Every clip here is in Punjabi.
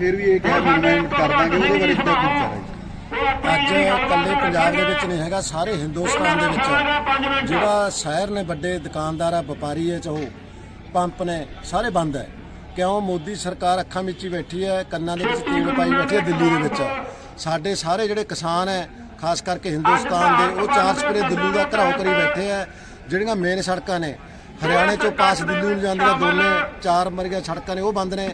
ਫਿਰ ਵੀ ਇਹ ਕਿਹਾ ਵੀ ਇਨਵੈਸਟ ਕਰ ਦਾਂਗੇ ਉਹਦੇ ਬਾਰੇ ਕਿੱਦਾਂ ਵਿਚਾਰ ਹੈ। ਅੱਜ ਇਕੱਲੇ ਪੰਜਾਬ ਦੇ ਵਿੱਚ ਨਹੀਂ ਹੈਗਾ ਸਾਰੇ ਹਿੰਦੁਸਤਾਨ ਦੇ ਵਿੱਚ। ਜਿਹੜਾ ਸ਼ਹਿਰ ਨੇ ਵੱਡੇ ਦੁਕਾਨਦਾਰ ਆ ਵਪਾਰੀ ਹੈ ਚਾਹੋ ਪੰਪ ਨੇ ਸਾਰੇ ਬੰਦ ਹੈ ਕਿਉਂ? ਮੋਦੀ ਸਰਕਾਰ ਅੱਖਾਂ ਵਿੱਚ ਹੀ ਬੈਠੀ ਹੈ ਕੰਨਾਂ ਦੇ ਵਿੱਚ ਤੇਲ ਪਾਈ ਬੈਠੀ ਹੈ ਦਿੱਲੀ ਦੇ ਵਿੱਚ। ਸਾਡੇ ਸਾਰੇ ਜਿਹੜੇ ਕਿਸਾਨ ਹੈ ਖਾਸ ਕਰਕੇ ਹਿੰਦੁਸਤਾਨ ਦੇ ਉਹ ਚਾਰ ਸਪਰੇ ਦਿੱਲੀ ਦਾ ਘਰਾਓ ਕਰੀ ਬੈਠੇ ਹੈ ਜਿਹੜੀਆਂ ਮੇਨ ਸੜਕਾਂ ਨੇ। ਹਰਿਆਣੇ ਚੋਂ ਪਾਸ ਦਿੱਲੀ ਨੂੰ ਜਾਂਦੀਆਂ ਦੋਨੇ ਚਾਰ ਮਰੀਆਂ ਸੜਕਾਂ ਨੇ ਉਹ ਬੰਦ ਨੇ।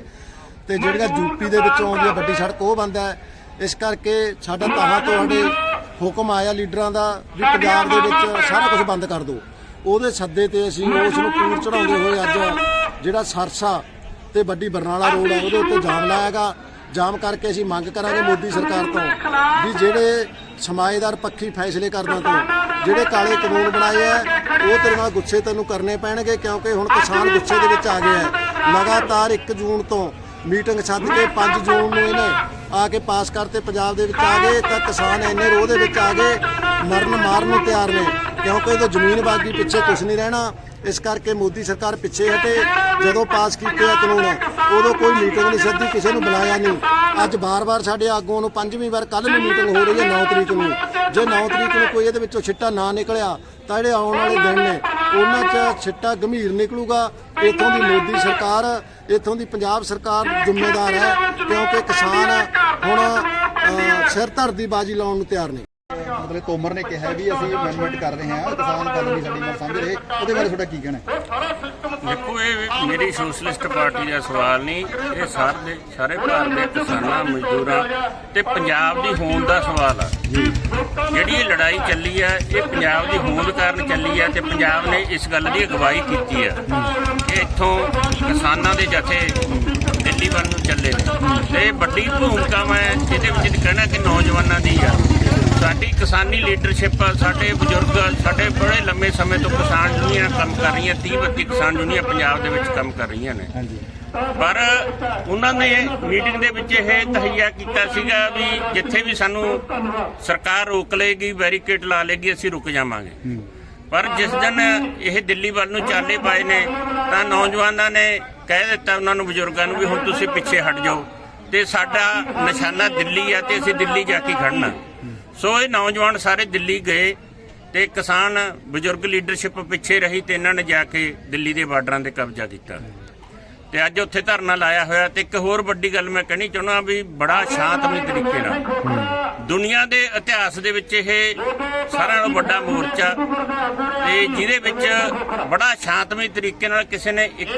ਤੇ ਜਿਹੜੀਆਂ ਯੂਪੀ ਦੇ ਵਿੱਚੋਂ ਆਉਂਦੀ ਹੈ ਵੱਡੀ ਸੜਕ ਉਹ ਬੰਦ ਹੈ। ਇਸ ਕਰਕੇ ਸਾਡਾ ਤਾਹਾਂ ਤੁਹਾਡੇ ਹੁਕਮ ਆਇਆ ਲੀਡਰਾਂ ਦਾ ਵੀ ਪੰਜਾਬ ਦੇ ਵਿੱਚ ਸਾਰਾ ਕੁਝ ਬੰਦ ਕਰ ਦਿਓ। ਉਹਦੇ ਸੱਦੇ ਤੇ ਅਸੀਂ ਉਸ ਨੂੰ ਪੂਰ ਚੜਾਉਂਦੇ ਹੋਏ ਅੱਜ ਜਿਹੜਾ ਸਰਸਾ ਤੇ ਵੱਡੀ ਬਰਨਾਲਾ ਰੋਡ ਹੈ ਉਹਦੇ ਉੱਤੇ ਜਾਮ ਲਾਇਆਗਾ। ਜਾਮ ਕਰਕੇ ਅਸੀਂ ਮੰਗ ਕਰਾਂਗੇ ਮੋਦੀ ਸਰਕਾਰ ਤੋਂ ਵੀ ਜਿਹੜੇ ਸਮਾਜਦਾਰ ਪੱਖੀ ਫੈਸਲੇ ਕਰਨਾ ਤੋਂ ਜਿਹੜੇ ਕਾਲੇ ਕਾਨੂੰਨ ਬਣਾਏ ਆ ਉਹ ਤੇਰੇ ਨਾਲ ਗੁੱਸੇ ਤੈਨੂੰ ਕਰਨੇ ਪੈਣਗੇ ਕਿਉਂਕਿ ਹੁਣ ਕਿਸਾਨ ਗੁੱਸੇ ਦੇ ਵਿੱਚ ਆ ਗਏ ਆ ਲਗਾਤਾਰ 1 ਜੂਨ ਤੋਂ ਮੀਟਿੰਗ ਸੱਦ ਕੇ 5 ਜੂਨ ਨੂੰ ਇਹਨੇ ਆ ਕੇ ਪਾਸ ਕਰਤੇ, ਪੰਜਾਬ ਦੇ ਵਿੱਚ ਆ ਗਏ, ਤਾਂ ਕਿਸਾਨ ਇੰਨੇ ਰੋਹ ਦੇ ਵਿੱਚ ਆ ਗਏ, ਮਰਨ ਮਾਰਨ ਨੂੰ ਤਿਆਰ ਨੇ। ਕਿਉਂਕਿ ਇਹ ਤਾਂ ਜ਼ਮੀਨ ਪਿੱਛੇ ਕੁਝ ਨਹੀਂ ਰਹਿਣਾ। ਇਸ ਕਰਕੇ ਮੋਦੀ ਸਰਕਾਰ ਪਿੱਛੇ ਹਟੇ, ਜਦੋਂ ਪਾਸ ਕੀਤੇ ਆ ਕਾਨੂੰਨ, ਉਦੋਂ ਕੋਈ ਮੀਟਿੰਗ ਨਹੀਂ ਸੱਦੀ ਕਿਸੇ ਨੂੰ ਬੁਲਾਇਆ ਨਹੀਂ। ਅੱਜ ਬਾਰ-ਬਾਰ ਸਾਡੇ ਆਗੂਆਂ ਨੂੰ ਪੰਜਵੀਂ ਵਾਰ ਕੱਲ ਨੂੰ ਮੀਟਿੰਗ ਹੋ ਰਹੀ ਹੈ 9 ਤਰੀਕ ਨੂੰ। ਜੇ 9 ਤਰੀਕ ਨੂੰ ਕੋਈ ਇਹਦੇ ਵਿੱਚੋਂ ਛਿੱਟਾ ਨਾ ਨਿਕਲਿਆ, ਤਾਂ ਜਿਹੜੇ ਆਉਣ ਵਾਲੇ ਦਿਨ ਨੇ ਉਹਨਾਂ 'ਚ ਛਿੱਟਾ ਗੰਭੀਰ ਨਿਕਲੂਗਾ। ਇੱਥੋਂ ਦੀ ਮੋਦੀ ਸਰਕਾਰ, ਇੱਥੋਂ ਦੀ ਪੰਜਾਬ ਸਰਕਾਰ ਜ਼ਿੰਮੇਦਾਰ ਹੈ ਕਿਉਂਕਿ ਕਿਸਾਨ ਹੁਣ ਸਿਰ ਧਰ ਦੀ ਬਾਜੀ ਲਾਉਣ ਨੂੰ ਤਿਆਰ ਨਹੀਂ। ਮਤਲਬ ਤੋਮਰ ਨੇ ਕਿਹਾ ਵੀ ਅਸੀਂ ਅਮੈਂਡਮੈਂਟ ਕਰ ਰਹੇ ਹਾਂ ਕਿਸਾਨ ਨਹੀਂ ਸਾਡੀ ਗੱਲ ਸਮਝ ਰਹੇ। ਉਹਦੇ ਬਾਰੇ ਤੁਹਾਡਾ ਕੀ ਕਹਿਣਾ ਹੈ? ਦੇਖੋ ਇਹ ਮੇਰੀ ਸੋਸ਼ਲਿਸਟ ਪਾਰਟੀ ਦਾ ਸਵਾਲ ਨਹੀਂ ਇਹ ਸਾਰੇ ਸਾਰੇ ਭਾਰਤ ਦੇ ਕਿਸਾਨਾਂ ਮਜ਼ਦੂਰਾਂ ਤੇ ਪੰਜਾਬ ਦੀ ਹੋਂਦ ਦਾ ਸਵਾਲ ਆ। ਜਿਹੜੀ ਇਹ ਲੜਾਈ ਚੱਲੀ ਆ ਇਹ ਪੰਜਾਬ ਦੀ ਹੋਂਦ ਕਾਰਨ ਚੱਲੀ ਆ ਤੇ ਪੰਜਾਬ ਨੇ ਇਸ ਗੱਲ ਦੀ ਅਗਵਾਈ ਕੀਤੀ ਆ। ਕਿ ਇੱਥੋਂ ਕਿਸਾਨਾਂ ਦੇ ਜਥੇ ਦਿੱਲੀ ਵੱਲ ਨੂੰ ਚੱਲੇ ਨੇ। ਤੇ ਵੱਡੀ ਭੂਮਿਕਾ ਮੈਂ ਇਹਦੇ ਵਿੱਚ ਕਹਿਣਾ ਕਿ ਨੌਜਵਾਨਾਂ ਦੀ ਆ। ਸਾਡੀ ਕਿਸਾਨੀ ਲੀਡਰਸ਼ਿਪ ਸਾਡੇ ਬਜ਼ੁਰਗ ਸਾਡੇ ਬੜੇ ਲੰਮੇ ਸਮੇਂ ਤੋਂ ਕਿਸਾਨ ਯੂਨੀਅਨ ਕੰਮ ਕਰ ਰਹੀਆਂ 30 32 ਕਿਸਾਨ ਯੂਨੀਅਨ ਪੰਜਾਬ ਦੇ ਵਿੱਚ ਕੰਮ ਕਰ ਰਹੀਆਂ ਨੇ। ਪਰ ਉਹਨਾਂ ਨੇ ਮੀਟਿੰਗ ਦੇ ਵਿੱਚ ਇਹ ਤਹਈਆ ਕੀਤਾ ਸੀਗਾ ਵੀ ਜਿੱਥੇ ਵੀ ਸਾਨੂੰ ਸਰਕਾਰ ਰੋਕ ਲਏਗੀ ਬੈਰੀਕੇਡ ਲਾ ਲੇਗੀ ਅਸੀਂ ਰੁਕ ਜਾਵਾਂਗੇ। ਪਰ ਜਿਸ ਦਿਨ ਇਹ ਦਿੱਲੀ ਵੱਲ ਨੂੰ ਚਾਲੇ ਪਾਏ ਨੇ ਤਾਂ ਨੌਜਵਾਨਾਂ ਨੇ ਕਹਿ ਦਿੱਤਾ ਉਹਨਾਂ ਨੂੰ ਬਜ਼ੁਰਗਾਂ ਨੂੰ ਵੀ ਹੁਣ ਤੁਸੀਂ ਪਿੱਛੇ ਹਟ ਜਾਓ ਤੇ ਸਾਡਾ ਨਿਸ਼ਾਨਾ ਦਿੱਲੀ ਆ ਤੇ ਅਸੀਂ ਦਿੱਲੀ ਜਾ ਕੇ ਖੜਨਾ। ਸੋ ਇਹ ਨੌਜਵਾਨ ਸਾਰੇ ਦਿੱਲੀ ਗਏ ਤੇ ਕਿਸਾਨ ਬਜ਼ੁਰਗ ਲੀਡਰਸ਼ਿਪ ਪਿੱਛੇ ਰਹੀ ਤੇ ਇਹਨਾਂ ਨੇ ਜਾ ਕੇ ਦਿੱਲੀ ਦੇ ਬਾਰਡਰਾਂ ਤੇ ਕਬਜ਼ਾ ਕੀਤਾ। ਤੇ ਅੱਜ ਉੱਥੇ ਧਰਨਾ ਲਾਇਆ ਹੋਇਆ ਤੇ ਇੱਕ ਹੋਰ ਵੱਡੀ ਗੱਲ ਮੈਂ ਕਹਿਣੀ ਚਾਹੁੰਦਾ ਵੀ ਬੜਾ ਸ਼ਾਂਤਮਈ ਤਰੀਕੇ ਨਾਲ। ਦੁਨੀਆ ਦੇ ਇਤਿਹਾਸ ਦੇ ਵਿੱਚ ਇਹ ਸਾਰਿਆਂ ਨਾਲੋਂ ਵੱਡਾ ਮੋਰਚਾ ਤੇ ਜਿਹਦੇ ਵਿੱਚ ਬੜਾ ਸ਼ਾਂਤਮਈ ਤਰੀਕੇ ਨਾਲ ਕਿਸੇ ਨੇ ਇੱਕ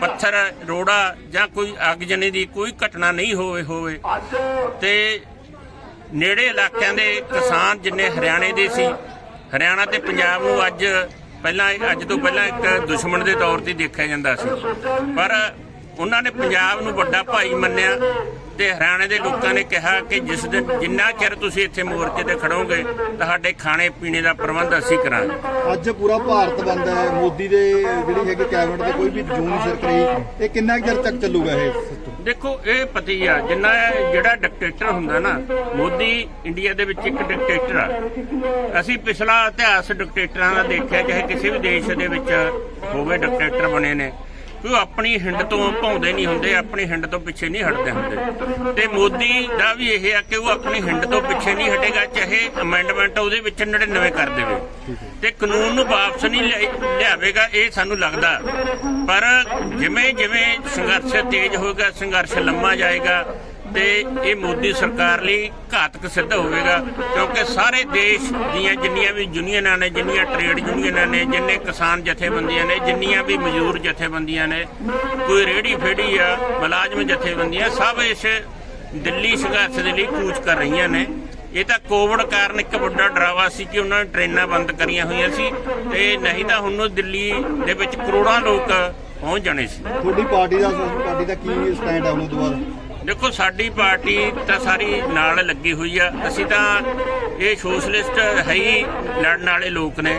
ਪੱਥਰ, ਰੋੜਾ ਜਾਂ ਕੋਈ ਅਗਜਨੀ ਦੀ ਕੋਈ ਘਟਨਾ ਨਹੀਂ ਹੋਵੇ ਹੋਵੇ। ਤੇ ਨੇੜੇ ਇਲਾਕਿਆਂ ਦੇ ਕਿਸਾਨ ਜਿੰਨੇ ਹਰਿਆਣੇ ਦੇ ਸੀ, ਹਰਿਆਣਾ ਤੇ ਪੰਜਾਬ ਨੂੰ ਅੱਜ ਪਹਿਲਾਂ ਅੱਜ ਤੋਂ ਪਹਿਲਾਂ ਇੱਕ ਦੁਸ਼ਮਣ ਦੇ ਤੌਰ ਤੇ ਦੇਖਿਆ ਜਾਂਦਾ ਸੀ। ਪਰ ਉਹਨਾਂ ਨੇ ਪੰਜਾਬ ਨੂੰ ਵੱਡਾ ਭਾਈ ਮੰਨਿਆ ਤੇ ਹਰਿਆਣੇ ਦੇ ਲੋਕਾਂ ਨੇ ਕਿਹਾ ਕਿ ਜਿਸ ਦਿਨ ਜਿੰਨਾ ਚਿਰ ਤੁਸੀਂ ਇੱਥੇ ਮੋਰਚੇ ਤੇ ਖੜੋਗੇ, ਤੁਹਾਡੇ ਖਾਣੇ ਪੀਣੇ ਦਾ ਪ੍ਰਬੰਧ ਅਸੀਂ ਕਰਾਂਗੇ। ਅੱਜ ਪੂਰਾ ਭਾਰਤ ਬੰਦ ਹੈ। ਮੋਦੀ ਦੇ ਜਿਹੜੀ ਹੈਗੀ ਕੈਬਨਿਟ ਦੇ ਕੋਈ ਵੀ ਜੂਨ ਨਹੀਂ ਰਹੀ ਇਹ ਕਿੰਨਾ ਕੁ ਚਿਰ ਤੱਕ ਚੱਲੂਗਾ ਇਹ? ਦੇਖੋ, ਇਹ ਪਤੀ ਆ, ਜਿੰਨਾ ਜਿਹੜਾ ਡਿਕਟੇਟਰ ਹੁੰਦਾ ਨਾ, ਮੋਦੀ ਇੰਡੀਆ ਦੇ ਵਿੱਚ ਇੱਕ ਡਿਕਟੇਟਰ ਆ। ਅਸੀਂ ਪਿਛਲਾ ਇਤਿਹਾਸ ਡਿਕਟੇਟਰਾਂ ਦਾ ਦੇਖਿਆ, ਚਾਹੇ ਕਿਸੇ ਵੀ ਦੇਸ਼ ਦੇ ਵਿੱਚ ਹੋਵੇ ਡਿਕਟੇਟਰ ਬਣੇ ਨੇ। ਉਹ ਆਪਣੀ ਹਿੰਡ ਤੋਂ ਭਾਉਂਦੇ ਨਹੀਂ ਹੁੰਦੇ, ਆਪਣੀ ਹਿੰਡ ਤੋਂ ਪਿੱਛੇ ਨਹੀਂ ਹਟਦੇ ਹੁੰਦੇ। ਤੇ ਮੋਦੀ ਦਾ ਵੀ ਇਹ ਆ ਕਿ ਉਹ ਆਪਣੀ ਹਿੰਡ ਤੋਂ ਪਿੱਛੇ ਨਹੀਂ ਹਟੇਗਾ, ਚਾਹੇ ਅਮੈਂਡਮੈਂਟ ਉਹਦੇ ਵਿੱਚ 99 ਕਰ ਦੇਵੇ। ਤੇ ਕਾਨੂੰਨ ਨੂੰ ਵਾਪਸ ਨਹੀਂ ਲਿਆਵੇਗਾ, ਇਹ ਸਾਨੂੰ ਲੱਗਦਾ। ਪਰ ਜਿਵੇਂ ਜਿਵੇਂ ਸੰਘਰਸ਼ ਤੇਜ਼ ਹੋਏਗਾ, ਸੰਘਰਸ਼ ਲੰਮਾ ਜਾਏਗਾ ਤੇ ਇਹ ਮੋਦੀ ਸਰਕਾਰ ਲਈ ਘਾਤਕ ਸਿੱਧ ਹੋਵੇਗਾ, ਕਿਉਂਕਿ ਸਾਰੇ ਦੇਸ਼ ਦੀਆਂ ਜਿੰਨੀਆਂ ਵੀ ਯੂਨੀਅਨਾਂ ਨੇ, ਜਿੰਨੀਆਂ ਟ੍ਰੇਡ ਯੂਨੀਅਨਾਂ ਨੇ, ਜਿੰਨੇ ਕਿਸਾਨ ਜਥੇਬੰਦੀਆਂ ਨੇ, ਜਿੰਨੀਆਂ ਵੀ ਮਜ਼ਦੂਰ ਜਥੇਬੰਦੀਆਂ ਨੇ, ਕੋਈ ਰੇੜੀ ਫੇੜੀ ਆ, ਮੁਲਾਜ਼ਮ ਜਥੇਬੰਦੀਆਂ, ਸਭ ਇਸ ਦਿੱਲੀ ਸੰਘਰਸ਼ ਦੇ ਲਈ ਕੂਚ ਕਰ ਰਹੀਆਂ ਨੇ। ਇਹ ਤਾਂ ਕੋਵਿਡ ਕਾਰਨ ਇੱਕ ਵੱਡਾ ਡਰਾਵਾ ਸੀ ਕਿ ਉਹਨਾਂ ਨੇ ਟ੍ਰੇਨਾਂ ਬੰਦ ਕਰੀਆਂ ਹੋਈਆਂ ਸੀ, ਤੇ ਨਹੀਂ ਤਾਂ ਹੁਣ ਦਿੱਲੀ ਦੇ ਵਿੱਚ ਕਰੋੜਾਂ ਲੋਕ ਪਹੁੰਚ ਜਾਣੇ ਸੀ। ਤੁਹਾਡੀ ਪਾਰਟੀ ਦਾ ਪਾਰਟੀ ਦਾ ਕੀ ਸਟੈਂਡ ਹੈ ਹੁਣ ਤੋਂ ਬਾਅਦ? ਦੇਖੋ, ਸਾਡੀ ਪਾਰਟੀ ਤਾਂ ਸਾਰੀ ਨਾਲ ਲੱਗੀ ਹੋਈ ਆ। ਅਸੀਂ ਤਾਂ ਇਹ ਸੋਸ਼ਲਿਸਟ ਹੈ ਹੀ ਲੜਨ ਵਾਲੇ ਲੋਕ ਨੇ।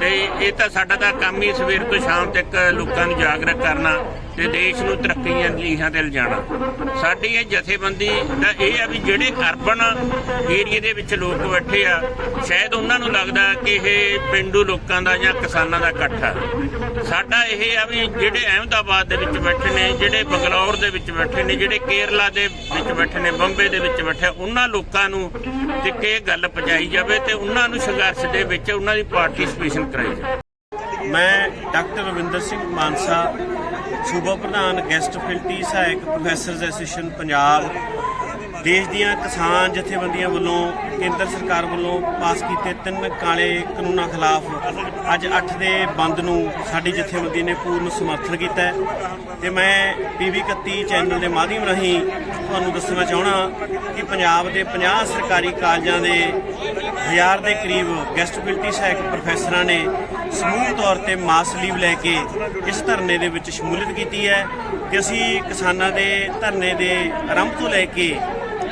ਤੇ ਇਹ ਤਾਂ ਸਾਡਾ ਤਾਂ ਕੰਮ ਹੀ ਸਵੇਰ ਤੋਂ ਸ਼ਾਮ ਤੱਕ ਲੋਕਾਂ ਨੂੰ ਜਾਗਰੂਕ ਕਰਨਾ। ਤੇ ਦੇਸ਼ ਨੂੰ ਤਰੱਕੀਆਂ ਦੀ ਲੀਹਾਂ ਤੇ ਲਿਜਾਣਾ। ਸਾਡੀ ਇਹ ਜਥੇਬੰਦੀ ਦਾ ਇਹ ਆ ਵੀ ਜਿਹੜੇ ਅਰਬਨ ਏਰੀਏ ਦੇ ਵਿੱਚ ਲੋਕ ਬੈਠੇ ਆ, ਸ਼ਾਇਦ ਉਹਨਾਂ ਨੂੰ ਲੱਗਦਾ ਕਿ ਇਹ ਪਿੰਡੂ ਲੋਕਾਂ ਦਾ ਜਾਂ ਕਿਸਾਨਾਂ ਦਾ ਇਕੱਠ ਆ। ਸਾਡਾ ਇਹ ਆ ਵੀ ਜਿਹੜੇ ਅਹਿਮਦਾਬਾਦ ਦੇ ਵਿੱਚ ਬੈਠੇ ਨੇ, ਜਿਹੜੇ ਬੰਗਲੌਰ ਦੇ ਵਿੱਚ ਬੈਠੇ ਨੇ, ਜਿਹੜੇ ਕੇਰਲਾ ਦੇ ਵਿੱਚ ਬੈਠੇ ਨੇ, ਬੰਬੇ ਦੇ ਵਿੱਚ ਬੈਠੇ ਉਹਨਾਂ ਲੋਕਾਂ ਨੂੰ ਕਿ ਇਹ ਗੱਲ ਪਹੁੰਚਾਈ ਜਾਵੇ ਤੇ ਉਹਨਾਂ ਨੂੰ ਸੰਘਰਸ਼ ਦੇ ਵਿੱਚ ਉਹਨਾਂ ਦੀ ਪਾਰਟਿਸਿਪੇਸ਼ਨ ਕਰਾਈ ਜਾਵੇ। ਮੈਂ ਡਾਕਟਰ ਰਵਿੰਦਰ ਸਿੰਘ ਮਾਨਸਾ ਸੂਬਾ ਪ੍ਰਧਾਨ ਗੈਸਟ ਫੈਕਲਟੀ ਸਹਾਇਕ ਪ੍ਰੋਫੈਸਰਸ ਐਸੋਸੀਏਸ਼ਨ ਪੰਜਾਬ, ਦੇਸ਼ ਦੀਆਂ ਕਿਸਾਨ ਜਥੇਬੰਦੀਆਂ ਵੱਲੋਂ ਕੇਂਦਰ ਸਰਕਾਰ ਵੱਲੋਂ ਪਾਸ ਕੀਤੇ ਤਿੰਨ ਕਾਲੇ ਕਾਨੂੰਨਾਂ ਖਿਲਾਫ ਅੱਜ 8 ਦੇ ਬੰਦ ਨੂੰ ਸਾਡੀ ਜਥੇਬੰਦੀ ਨੇ ਪੂਰਨ ਸਮਰਥਨ ਕੀਤਾ ਹੈ ਤੇ ਮੈਂ ਪੀਵੀ 31 ਚੈਨਲ ਦੇ ਮਾਧਿਅਮ ਰਾਹੀਂ ਤੁਹਾਨੂੰ ਦੱਸਣਾ ਚਾਹਣਾ ਕਿ ਪੰਜਾਬ ਦੇ 50 ਸਰਕਾਰੀ ਕਾਲਜਾਂ ਦੇ ਹਜ਼ਾਰ ਦੇ ਕਰੀਬ ਗੈਸਟ ਫੈਕਲਟੀ ਸਹਾਇਕ ਪ੍ਰੋਫੈਸਰਾਂ ਨੇ ਸਮੂਹ ਤੌਰ ਤੇ ਮਾਸ ਲੀਵ ਲੈ ਕੇ ਇਸ ਧਰਨੇ ਦੇ ਵਿੱਚ ਸ਼ਮੂਲੀਅਤ ਕੀਤੀ ਹੈ ਕਿ ਅਸੀਂ ਕਿਸਾਨਾਂ ਦੇ ਧਰਨੇ ਦੇ ਆਰੰਭ ਤੋਂ ਲੈ ਕੇ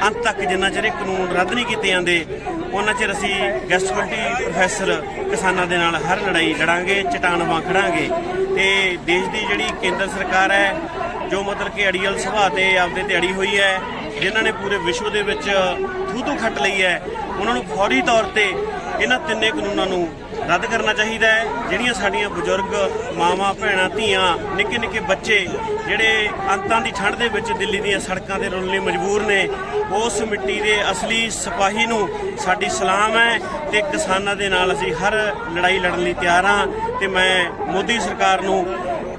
ਅੰਤ ਤੱਕ ਜਿੰਨਾ ਚਿਰ ਇਹ ਕਾਨੂੰਨ ਰੱਦ ਨਹੀਂ ਕੀਤੇ ਜਾਂਦੇ, ਉਹਨਾਂ ਚਿਰ ਅਸੀਂ ਗੈਸਟ ਫੈਕਲਟੀ ਪ੍ਰੋਫੈਸਰ ਕਿਸਾਨਾਂ ਦੇ ਨਾਲ ਹਰ ਲੜਾਈ ਲੜਾਂਗੇ ਚਟਾਨ ਵਾਂ ਖੜਾਂਗੇ ਤੇ ਦੇਸ਼ ਦੀ ਜਿਹੜੀ ਕੇਂਦਰ ਸਰਕਾਰ ਹੈ, ਜੋ ਮਤਲਬ ਕਿ ਅੜੀਅਲ ਸੁਭਾਅ ਤੇ ਆਪਦੇ ਤੇ ਅੜੀ ਹੋਈ ਹੈ, ਜਿਨ੍ਹਾਂ ਨੇ ਪੂਰੇ ਵਿਸ਼ਵ ਦੇ ਵਿੱਚ ਥੂ ਥੂ ਖੱਟ ਲਈ ਹੈ, ਉਹਨਾਂ ਨੂੰ ਫੌਰੀ ਤੌਰ ਤੇ ਇਹਨਾਂ ਤਿੰਨੇ ਕਾਨੂੰਨਾਂ ਨੂੰ ਰੱਦ ਕਰਨਾ ਚਾਹੀਦਾ ਹੈ। ਜਿਹੜੀਆਂ ਸਾਡੀਆਂ ਬਜ਼ੁਰਗ ਮਾਵਾਂ, ਭੈਣਾਂ, ਧੀਆਂ ਨਿੱਕੇ ਨਿੱਕੇ ਬੱਚੇ ਜਿਹੜੇ ਅੰਤਾਂ ਦੀ ਠੰਡ ਦੇ ਵਿੱਚ ਦਿੱਲੀ ਦੀਆਂ ਸੜਕਾਂ ਤੇ ਰੁਲਣ ਲਈ ਮਜਬੂਰ ਨੇ, ਉਸ ਮਿੱਟੀ ਦੇ ਅਸਲੀ ਸਿਪਾਹੀ ਨੂੰ ਸਾਡੀ ਸਲਾਮ ਹੈ ਤੇ ਕਿਸਾਨਾਂ ਦੇ ਨਾਲ ਅਸੀਂ ਹਰ ਲੜਾਈ ਲੜਨ ਲਈ ਤਿਆਰ ਹਾਂ ਤੇ ਮੈਂ ਮੋਦੀ ਸਰਕਾਰ ਨੂੰ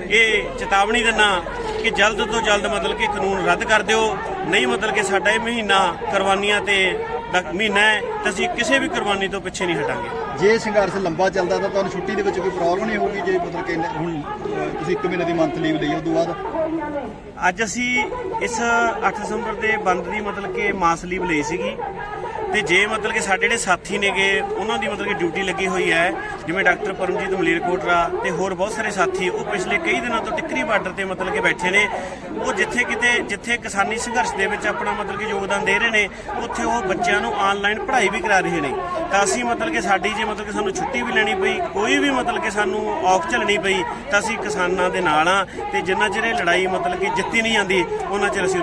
ਇਹ ਚੇਤਾਵਨੀ ਦਿੰਨਾ ਕਿ ਜਲਦ ਤੋਂ ਜਲਦ ਮਤਲਬ ਕਿ ਕਾਨੂੰਨ ਰੱਦ ਕਰ ਦਿਓ। ਨਹੀਂ ਮਤਲਬ ਕਿ ਸਾਡਾ ਇਹ ਮਹੀਨਾ ਕੁਰਬਾਨੀਆਂ ਤੇ ਦਾ ਮਹੀਨਾ ਹੈ ਤੇ ਅਸੀਂ ਕਿਸੇ ਵੀ ਕੁਰਬਾਨੀ ਤੋਂ ਪਿੱਛੇ ਨਹੀਂ ਹਟਾਂਗੇ। ਜੇ ਸੰਘਰਸ਼ ਲੰਬਾ ਚੱਲਦਾ ਤਾਂ ਤੁਹਾਨੂੰ ਛੁੱਟੀ ਦੇ ਵਿੱਚ ਕੋਈ ਪ੍ਰੋਬਲਮ ਨਹੀਂ ਹੋਊਗੀ ਜੇ ਮਤਲਬ ਕਿ ਹੁਣ ਅਹ, ਤੁਸੀਂ ਇੱਕ ਮਹੀਨੇ ਦੀ ਮੰਥ ਲੀਵ ਲਈ ਉਸ ਤੋਂ ਬਾਅਦ? ਅੱਜ ਅਸੀਂ ਇਸ 8 ਦਸੰਬਰ ਦੇ ਬੰਦ ਦੀ ਮਤਲਬ ਕਿ ਮਾਸ ਲੀਵ ਲਈ ਸੀਗੀ। ਤੇ ਜੇ ਮਤਲਬ ਕਿ ਸਾਡੇ ਜਿਹੜੇ ਸਾਥੀ ਨੇਗੇ, ਉਹਨਾਂ ਦੀ ਮਤਲਬ ਕਿ ਡਿਊਟੀ ਲੱਗੀ ਹੋਈ ਹੈ, ਜਿਵੇਂ ਡਾਕਟਰ ਪਰਮਜੀਤ ਮਲੇਰਕੋਟਰਾ ਤੇ ਹੋਰ ਬਹੁਤ ਸਾਰੇ ਸਾਥੀ, ਉਹ ਪਿਛਲੇ ਕਈ ਦਿਨਾਂ ਤੋਂ ਟਿੱਕਰੀ ਬਾਰਡਰ ਤੇ ਮਤਲਬ ਕਿ ਬੈਠੇ ਨੇ। ਉਹ ਜਿੱਥੇ ਕਿਤੇ, ਜਿੱਥੇ ਕਿਸਾਨੀ ਸੰਘਰਸ਼ ਦੇ ਵਿੱਚ ਆਪਣਾ ਮਤਲਬ ਕਿ ਯੋਗਦਾਨ ਦੇ ਰਹੇ ਨੇ, ਉੱਥੇ ਉਹ ਬੱਚਿਆਂ ਨੂੰ ਆਨਲਾਈਨ ਪੜ੍ਹਾਈ ਵੀ ਕਰਾ ਰਹੇ ਨੇ। ਤਾਂ ਅਸੀਂ ਮਤਲਬ ਕਿ ਸਾਡੀ ਜੇ ਮਤਲਬ ਕਿ ਸਾਨੂੰ ਛੁੱਟੀ ਵੀ ਲੈਣੀ ਪਈ, ਕੋਈ ਵੀ ਮਤਲਬ ਕਿ ਸਾਨੂੰ ਔਖ ਝੱਲਣੀ ਪਈ, ਤਾਂ ਅਸੀਂ ਕਿਸਾਨਾਂ ਦੇ ਨਾਲ ਆ ਤੇ ਜਿੰਨਾ ਚਿਰ ਇਹ ਲੜਾਈ ਮਤਲਬ ਕਿ ਜਿੱਤੀ ਨਹੀਂ ਜਾਂਦੀ, ਉਹਨਾਂ ਚਿਰ ਅਸੀਂ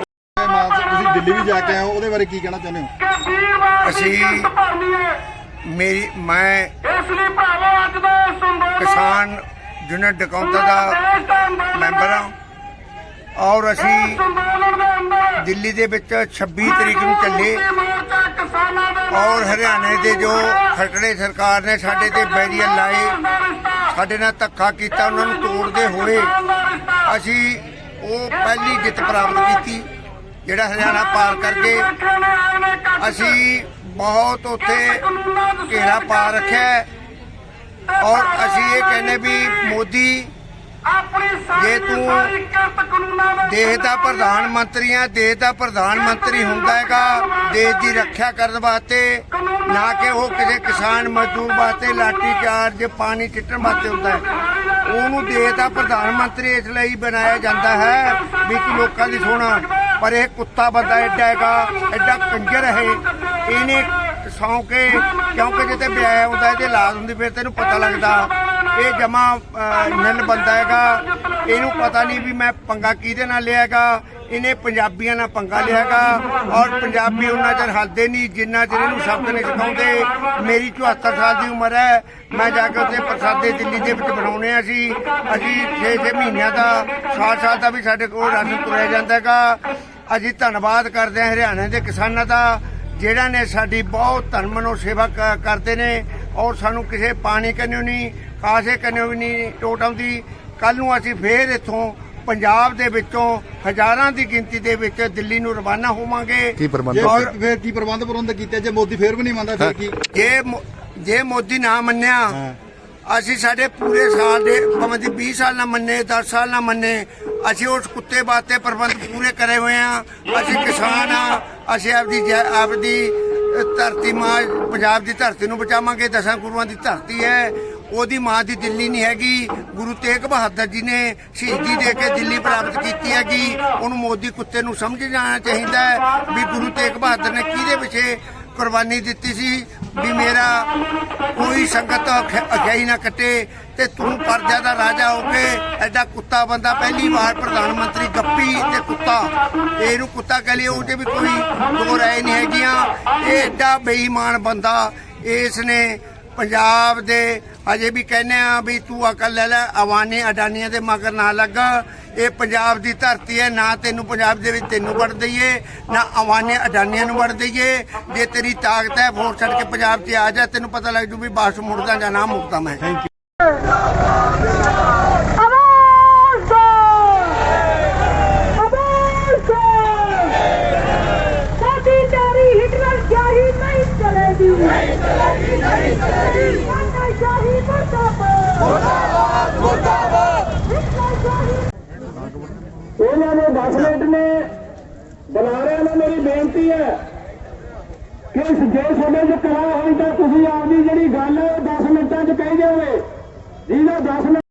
ਤੁਸੀਂ ਦਿੱਲੀ ਵੀ ਜਾ ਕੇ ਆਏ ਹੋ ਉਹਦੇ ਬਾਰੇ ਕੀ ਕਹਿਣਾ ਚਾਹੁੰਦੇ ਹੋ? ਅਸੀਂ ਮੇਰੀ ਮੈਂ ਕਿਸਾਨ ਯੂਨੀਅਨ ਡਕੌਂਤਾ ਦਾ ਮੈਂਬਰ ਹਾਂ। ਔਰ ਅਸੀਂ ਦਿੱਲੀ ਦੇ ਵਿੱਚ 26 ਤਰੀਕ ਨੂੰ ਚੱਲੇ। ਔਰ ਹਰਿਆਣੇ ਦੇ ਜੋ ਖਟੜੇ ਸਰਕਾਰ ਨੇ ਸਾਡੇ ਤੇ ਬੈਰੀਅਰ ਲਾਏ ਸਾਡੇ ਨਾਲ ਧੱਕਾ ਕੀਤਾ ਉਹਨਾਂ ਨੂੰ ਤੋੜਦੇ ਹੋਏ ਅਸੀਂ ਉਹ ਪਹਿਲੀ ਜਿੱਤ ਪ੍ਰਾਪਤ ਕੀਤੀ। ਜਿਹੜਾ ਹਰਿਆਣਾ ਪਾਰ ਕਰਕੇ ਅਸੀਂ ਬਹੁਤ ਉੱਥੇ ਘੇਰਾ ਪਾ ਰੱਖਿਆ ਔਰ ਅਸੀਂ ਇਹ ਕਹਿੰਦੇ ਵੀ ਮੋਦੀ, ਜੇ ਤੂੰ ਦੇਸ਼ ਦਾ ਪ੍ਰਧਾਨ ਮੰਤਰੀ ਆ, ਦੇਸ਼ ਦਾ ਪ੍ਰਧਾਨ ਮੰਤਰੀ ਹੁੰਦਾ ਹੈਗਾ, ਦੇਸ਼ ਦੀ ਰੱਖਿਆ ਕਰਨ ਵਾਸਤੇ, ਨਾ ਕਿ ਉਹ ਕਿਸੇ ਕਿਸਾਨ ਮਜ਼ਦੂਰ ਵਾਸਤੇ ਲਾਠੀ ਚਾਰਜ ਪਾਣੀ ਚਿੱਟਣ ਵਾਸਤੇ ਹੁੰਦਾ ਹੈ। ਉਹਨੂੰ ਦੇਸ਼ ਦਾ ਪ੍ਰਧਾਨ ਮੰਤਰੀ ਇਸ ਲਈ ਬਣਾਇਆ ਜਾਂਦਾ ਹੈ ਵੀ ਕਿ ਲੋਕਾਂ ਦੀ ਸੁਣਾ। ਪਰ ਇਹ ਕੁੱਤਾ ਬੰਦਾ ਐਡਾ ਹੈਗਾ ਐਡਾ ਕੰਜਰ ਹੈ ਇਹਨੇ ਸੌਂ ਕੇ, ਕਿਉਂਕਿ ਜਿੱਤੇ ਵਿਆਹ ਹੁੰਦਾ, ਇਹਦੇ ਲਾਜ ਹੁੰਦੀ, ਫਿਰ ਤੈਨੂੰ ਪਤਾ ਲੱਗਦਾ ਇਹ ਜਮਾ ਨਿਲ ਬੰਦਾ ਹੈਗਾ। ਇਹਨੂੰ ਪਤਾ ਨਹੀਂ ਵੀ ਮੈਂ ਪੰਗਾ ਕਿਹਦੇ ਨਾਲ ਲਿਆ ਹੈਗਾ। ਇਹਨੇ ਪੰਜਾਬੀਆਂ ਨਾਲ ਪੰਗਾ ਲਿਆ ਹੈਗਾ। ਔਰ ਪੰਜਾਬੀ ਉਹਨਾਂ ਚਿਰ ਹੱਲਦੇ ਨਹੀਂ, ਜਿੰਨਾ ਚਿਰ ਇਹਨੂੰ ਸ਼ਬਦ ਨਹੀਂ ਸਿਖਾਉਂਦੇ। ਮੇਰੀ 74 ਸਾਲ ਦੀ ਉਮਰ ਹੈ। ਮੈਂ ਜਾ ਕੇ ਉੱਥੇ ਪ੍ਰਸਾਦੇ ਦਿੱਲੀ ਦੇ ਵਿੱਚ ਬਣਾਉਣੇ ਆ ਸੀ ਅਸੀਂ 6-6 ਮਹੀਨਿਆਂ ਦਾ, ਸਾਲ ਸਾਲ ਦਾ ਵੀ ਸਾਡੇ ਕੋਲ ਰਾਸ਼ਨ ਤੁਰਿਆ ਜਾਂਦਾ ਹੈਗਾ। ਅਸੀਂ ਧੰਨਵਾਦ ਕਰਦੇ ਹਾਂ ਹਰਿਆਣਾ ਦੇ ਕਿਸਾਨਾਂ ਦਾ, ਜਿਹੜਾ ਨੇ ਸਾਡੀ ਬਹੁਤ ਧਰਮ ਨੂੰ ਸੇਵਾ ਕ- ਕਰਦੇ ਨੇ। ਔਰ ਸਾਨੂੰ ਕਿਸੇ ਪਾਣੀ ਕੰਨਿਓ ਨਹੀਂ। ਕਾਸੇ ਕੰਨਿਓ ਵੀ ਨਹੀਂ ਟੋਟ ਆਉਂਦੀ ਕੱਲ ਨੂੰ ਅਸੀਂ ਫੇਰ ਇੱਥੋਂ ਪੰਜਾਬ ਦੇ ਵਿੱਚੋਂ ਹਜ਼ਾਰਾਂ ਦੀ ਗਿਣਤੀ ਦੇ ਵਿੱਚ ਦਿੱਲੀ ਨੂੰ ਰਵਾਨਾ ਹੋਵਾਂਗੇ। ਜੇ ਔਰ ਫਿਰ- ਕੀ ਪ੍ਰਬੰਧ ਪ੍ਰਬੰਧ ਕੀਤੇ? ਜੇ ਮੋਦੀ ਫੇਰ ਵੀ ਨਹੀਂ ਮੰਨਦਾ ਫਿਰ ਕੀ? ਜੇ ਜੇ ਮੋਦੀ ਨਾ ਮੰਨਿਆ ਅਸੀਂ ਸਾਡੇ ਪੂਰੇ ਸਾਲ ਦੇ ਭਾਵੇਂ ਦੀ 20 ਸਾਲ ਨਾ ਮੰਨੇ 10 ਸਾਲ ਨਾ ਮੰਨੇ ਅਸੀਂ ਉਸ ਕੁੱਤੇ ਬਾਤੇ ਪ੍ਰਬੰਧ ਪੂਰੇ ਕਰੇ ਹੋਏ ਆ ਅਸੀਂ ਕਿਸਾਨ ਆ ਅਸੀਂ ਆਪਦੀ ਆਪਦੀ ਧਰਤੀ ਮਾਂ ਪੰਜਾਬ ਦੀ ਧਰਤੀ ਨੂੰ ਬਚਾਵਾਂਗੇ ਦਸਾਂ ਗੁਰੂਆਂ ਦੀ ਧਰਤੀ ਹੈ। ਉਹਦੀ ਮਾਂ ਦੀ ਦਿੱਲੀ ਨਹੀਂ ਹੈਗੀ। ਗੁਰੂ ਤੇਗ ਬਹਾਦਰ ਜੀ ਨੇ ਸ਼ਹੀਦੀ ਦੇ ਕੇ ਦਿੱਲੀ ਪ੍ਰਾਪਤ ਕੀਤੀ ਹੈਗੀ। ਉਹਨੂੰ ਮੋਦੀ ਕੁੱਤੇ ਨੂੰ ਸਮਝ ਜਾਣਾ ਚਾਹੀਦਾ ਹੈ ਵੀ ਗੁਰੂ ਤੇਗ ਬਹਾਦਰ ਨੇ ਕਿਹਦੇ ਪਿੱਛੇ ਕੁਰਬਾਨੀ ਦਿੱਤੀ ਸੀ ਵੀ ਮੇਰਾ ਕੋਈ ਸੰਗਤ ਅਖ- ਅਖਿਆਈ ਨਾ ਕੱਟੇ ਤੇ ਤੂੰ ਪਰਜਾ ਦਾ ਰਾਜਾ ਹੋ ਕੇ ਐਡਾ ਕੁੱਤਾ ਬੰਦਾ ਪਹਿਲੀ ਵਾਰ ਪ੍ਰਧਾਨ ਮੰਤਰੀ ਗੱਪੀ ਤੇ ਕੁੱਤਾ। ਇਹਨੂੰ ਕੁੱਤਾ ਕਹ ਲਿਓ ਉਹਦੇ ਵੀ ਕੋਈ ਦੋ ਰਾਏ ਨਹੀਂ ਹੈਗੀਆਂ। ਇਹ ਐਡਾ ਬੇਈਮਾਨ ਬੰਦਾ, ਇਸ ਨੇ ਪੰਜਾਬ ਦੇ ਅਜੇ ਵੀ ਕਹਿੰਦੇ ਆ ਵੀ ਤੂੰ ਅਕਲ ਲੈ ਲੈ, ਅਵਾਨੀ ਅਡਾਨੀਆਂ ਦੇ ਮਗਰ ਨਾ ਲੱਗਾ। ਇਹ ਪੰਜਾਬ ਦੀ ਧਰਤੀ ਹੈ, ਨਾ ਤੈਨੂੰ ਪੰਜਾਬ ਦੇ ਵਿੱਚ ਤੈਨੂੰ ਵੜ ਦਈਏ, ਨਾ ਅਵਾਨੀ ਅਡਾਨੀਆਂ ਨੂੰ ਵੜ ਦਈਏ। ਜੇ ਤੇਰੀ ਤਾਕਤ ਹੈ, ਵੋਟ ਛੱਡ ਕੇ ਪੰਜਾਬ 'ਚ ਆ ਜਾ, ਤੈਨੂੰ ਪਤਾ ਲੱਗ ਜੂ ਵੀ ਬਾਸ ਮੁੜਦਾ ਜਾਂ ਨਾ ਮੁੜਦਾ ਮੈਂ ਸਾਡੀ ਤੇਰੀ ਹਿਟਲਰ ਸ਼ਾਹੀ ਨਹੀਂ ਚਲੇਗੀ ਨਹੀਂ ਚਲੇਗੀ ਨਹੀਂ ਚਲੇਗੀ ਹਿਟਲਰ ਸ਼ਾਹੀ ਮੁਰਦਾਬਾਦ ਮੁਰਦਾਬਾਦ ਮੁਰਦਾਬਾਦ ਹਿਟਲਰ ਸ਼ਾਹੀ ਇਹਨਾਂ ਦੇ 10 ਮਿੰਟ ਨੇ ਬੁਲਾਰਿਆਂ ਨੂੰ ਮੇਰੀ ਬੇਨਤੀ ਹੈ ਕਿ ਇਸ ਜੇ ਸਮੇਂ ਚ ਕਲਾ ਹੋਈ ਤਾਂ ਤੁਸੀਂ ਆਪਦੀ ਜਿਹੜੀ ਗੱਲ ਹੈ ਉਹ 10 ਮਿੰਟਾਂ ਚ ਕਹੀ ਜਾਵੇ ਜਿਹਦਾ 10 ਮਿੰਟ